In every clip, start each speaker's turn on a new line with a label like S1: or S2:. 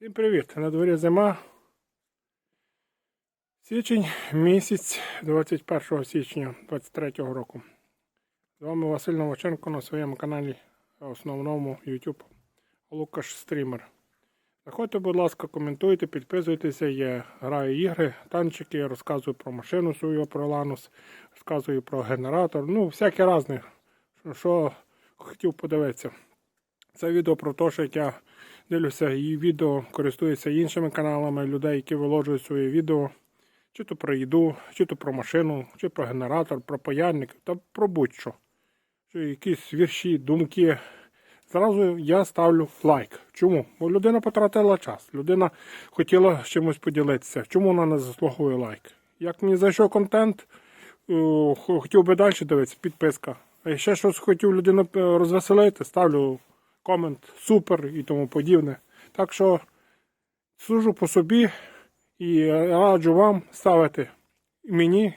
S1: Всім привіт! На дворі зима. Січень місяць 21 січня 23 року. З вами Василь Новаченко на своєму каналі основному YouTube Лукаш Стрімер. Заходьте, будь ласка, коментуйте, підписуйтеся. Я граю ігри, танчики, розказую про машину свою, про Ланус, розказую про генератор. Ну, всяке різне, що хотів подивитися. Це відео про те, що я дивлюся і відео, користуюся іншими каналами людей, які виложують свої відео, чи то про їду, чи то про машину, чи про генератор, про паяльник, та про будь-що. Чи якісь вірші, думки. Зразу я ставлю лайк. Чому? Бо людина потратила час. Людина хотіла з чимось поділитися. Чому вона не заслуговує лайк? Як мені зайшов контент, е, хотів би далі дивитися, підписка. А ще щось хотів людину е, розвеселити, ставлю комент супер і тому подібне. Так що сужу по собі і раджу вам ставити мені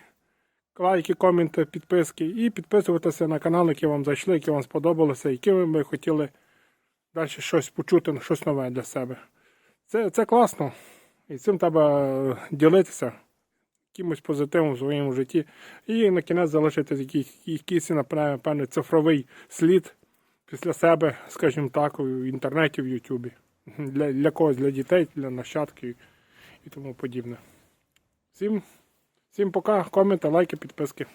S1: лайки, коменти, підписки і підписуватися на канал, які вам зайшли, які вам сподобалися, які ви хотіли далі щось почути, щось нове для себе. Це, це класно. І цим треба е, ділитися якимось позитивом в своєму житті. І на кінець залишити якийсь, якийсь напевне, цифровий слід після себе, скажімо так, в інтернеті, в Ютубі. Для, для когось, для дітей, для нащадків і тому подібне. Всім, всім пока, коменти, лайки, підписки.